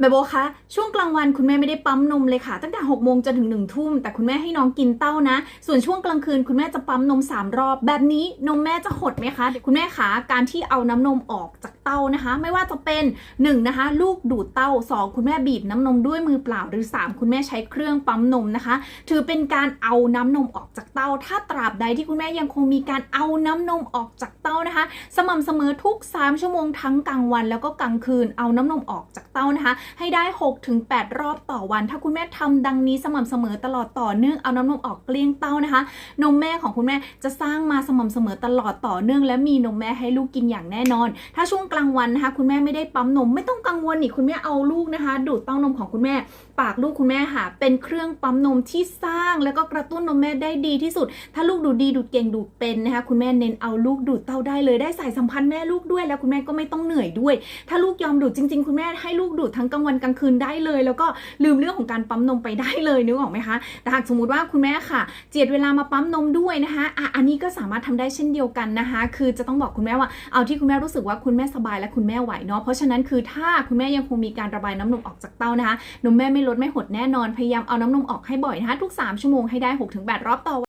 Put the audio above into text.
แม่โบคะช่วงกลางวันคุณแม่ไม่ได้ปั๊มนมเลยค่ะ ตั้งแต่6กโมงจนถึง1นึ่ทุ่ม แต่คุณแม่ให้น้องกินเต้านะ ส่วนช่วงกลางคืนคุณแม่จะปั๊มนม 3 รอบ แบบนี้นมแม่จะหดไหมคะ คุณแม่คะการที่เอาน้ำนมออกจากเต้านะคะ ไม่ว่าจะเป็น1นะคะ ลูกดูดเต้า 2 คุณแม่บีบน้ำนมด้วยมือเปล่าหรือ 3 คุณแม่ใช้เครื่องปั๊มนมนะคะ ถือเป็นการเอาน้ำนมออกจากเต้า ถ้าตราบใดที่คุณแม่ยังคงมีการเอาน้ำนมออกจากเต้านะคะ สม่ำเสมอทุก 3 ชั่วโมงทั้งกลางวัน แล้วก็กลางคืนเอาน้ำนมออกจาก เต้านะคะ ให้ได้ 6-8 รอบต่อวัน ถ้าคุณแม่ทำดังนี้สม่ำเสมอตลอดต่อเนื่องเอาน้ำนมออกเกลี้ยงเต้านะคะ นมแม่ของคุณแม่จะสร้างมาสม่ำเสมอตลอดต่อเนื่อง และมีนมแม่ให้ลูกกินอย่างแน่นอน ถ้าช่วงกลางวันนะคะคุณแม่ไม่ได้ปั๊มนมไม่ต้องกังวลนี่คุณแม่เอาลูกนะคะ ดูดเต้านมของคุณแม่ ปากลูกคุณแม่ค่ะเป็นเครื่องปั๊มนมที่สร้างแล้วก็กระตุ้นนมแม่ได้ดีที่สุด ถ้าลูกดูดดีดูดเก่งดูดเป็นนะคะคุณแม่เน้นเอาลูกดูดเต้าได้เลยได้สายสัมพันธ์แม่ลูกด้วย แล้วคุณแม่ก็ไม่ต้องเหนื่อยด้วย ถ้าลูกยอมดูดจริง ๆ คุณแม่ให้ลูกดูดทั้งกลางวันกลางคืนได้เลย แล้วก็ลืมเรื่องของการปั๊มนมไปได้เลยนึกออกไหมคะ แต่หากสมมติว่าคุณแม่ค่ะ เจียดเวลามาปั๊มนมด้วยนะคะอะอันนี้ก็สามารถทำได้เช่นเดียวกันนะคะ คือจะต้องบอกคุณแม่ว่าเอาที่คุณแม่รู้สึกว่าคุณแม่สบายและคุณแม่ไหวเนาะเพราะฉะนั้นคือถ้าคุณแม่ยังคงมีการระบายน้ำนมออกจากเต้านะคะนมแม่ไม่ลดไม่หดแน่นอนพยายามเอาน้ำนมออกให้บ่อยนะคะทุก 3 ชั่วโมงให้ได้ 6-8 รอบต่อวัน